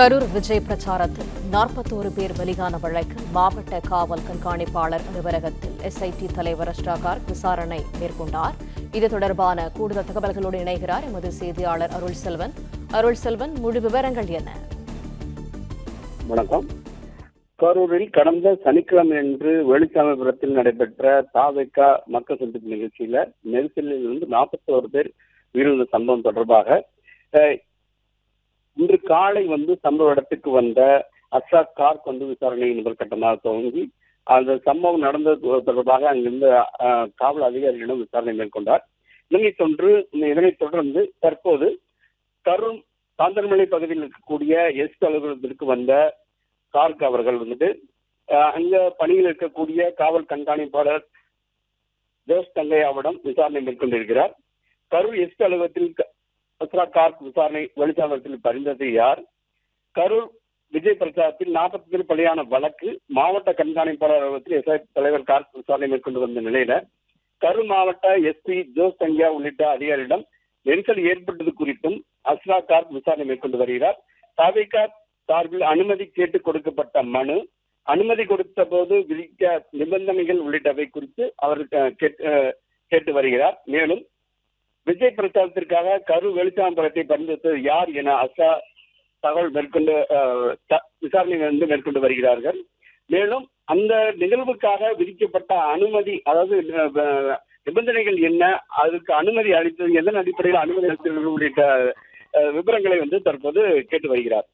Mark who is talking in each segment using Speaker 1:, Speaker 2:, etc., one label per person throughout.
Speaker 1: கரூர் விஜய் பிரச்சாரத்தில் நாற்பத்தோரு பேர் பலியான வழக்கு மாவட்ட காவல் கண்காணிப்பாளர் அலுவலகத்தில் எஸ்ஐடி தலைவர் அஷ்டாகார் விசாரணை மேற்கொண்டார். இது தொடர்பான கூடுதல் தகவல்களோடு இணைகிறார் எமது செய்தியாளர் அருள் செல்வன் அருள் செல்வன் முழு விவரங்கள் என்ன?
Speaker 2: வணக்கம். கரூரில் கடந்த சனிக்கிழமை அன்று வெளிச்சாமிபுரத்தில் நடைபெற்ற தாவேக்கா மக்கள் சந்திப்பு நிகழ்ச்சியில நெரிசலில் இருந்து நாற்பத்தோரு பேர் உயிரிழந்த சம்பவம் தொடர்பாக இன்று காலை வந்து சம்பவ இடத்துக்கு வந்த அஷாக் கார்க் வந்து விசாரணை முதல் கட்டமாக துவங்கி அந்த சம்பவம் நடந்தது தொடர்பாக அங்கிருந்த காவல் அதிகாரிகளிடம் விசாரணை மேற்கொண்டார். இதனைத் தொன்று இதனைத் தொடர்ந்து தற்போது கரூர் சாந்தர்மலை பகுதியில் இருக்கக்கூடிய எஸ் அலுவலகத்திற்கு வந்த கார்க் அவர்கள் வந்துட்டு அங்க பணியில் இருக்கக்கூடிய காவல் கண்காணிப்பாளர் ஜோஸ் தங்கையாவிடம் விசாரணை மேற்கொண்டிருக்கிறார். கரூர் எஸ் அலுவலகத்தில் க- கார்க் விசாரணை வெளிச்சாளத்தில் பரிந்தது யார்? கரூர் விஜய் பிரச்சாரத்தில் நாற்பத்தி பேர் பலியான வழக்கு மாவட்ட கண்காணிப்பாளர் அலுவலகத்தில் எஸ்ஐ தலைவர் கார்க் விசாரணை மேற்கொண்டு வந்த நிலையில கரூர் மாவட்ட எஸ்பி ஜோஸ் தங்கியா உள்ளிட்ட அதிகாரிகளிடம் நெரிசல் ஏற்பட்டது குறித்தும் அஸ்ரா கார்க் விசாரணை மேற்கொண்டு வருகிறார். தாவிகா சார்பில் அனுமதி கேட்டு கொடுக்கப்பட்ட மனு அனுமதி கொடுத்த போது விதிக்க நிபந்தனைகள் உள்ளிட்டவை குறித்து அவர் கேட்டு வருகிறார். மேலும் விஜய் பிரச்சாரத்திற்காக கரு வெளிச்சாம்பரத்தை பயன்படுத்தது யார் என அசா தகவல் மேற்கொண்டு த- விசாரணை வந்து மேற்கொண்டு வருகிறார்கள். மேலும் அந்த நிகழ்வுக்காக விதிக்கப்பட்ட அனுமதி அதாவது நிபந்தனைகள் என்ன? அதுக்கு அனுமதி அளித்தது எதன் அடிப்படையில் அனுமதி அளித்தது உள்ளிட்ட விவரங்களை வந்து தற்போது கேட்டு வருகிறார்.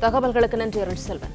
Speaker 1: தகவல்களுக்கு நன்றி அருள் செல்வன்